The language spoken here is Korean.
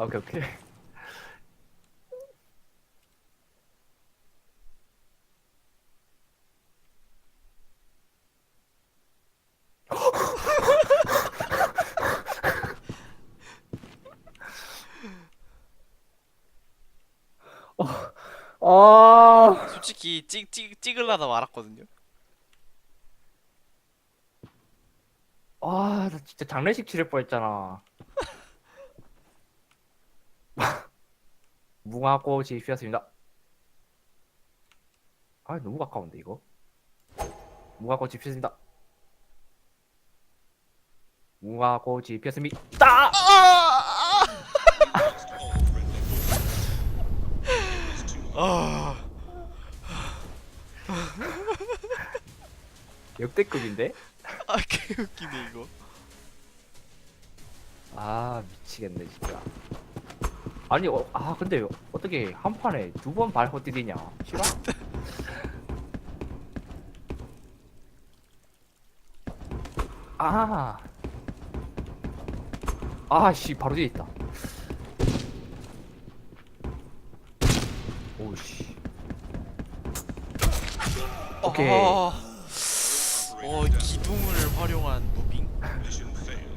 아, 오케이 오케이. 아, 솔직히 찍, 찍, 찍을라다 말았거든요. 아, 나 진짜 장례식 치를 뻔했잖아. 무궁화꽃이 피었습니다. 아, 너무 가까운데 이거. 무궁화꽃이 피었습니다. 무궁화꽃이 피었습니다. 아, 역대급인데? 아, 개웃기네, 이거. 아, 미치겠네 진짜. 아니, 어, 아 근데 어떻게 한 판에 두 번 발 헛디디냐? 싫어? 아, 아씨 바로 뒤에 있다. 오씨. 오케이. 아, 어, 기둥을 활용한 무빙.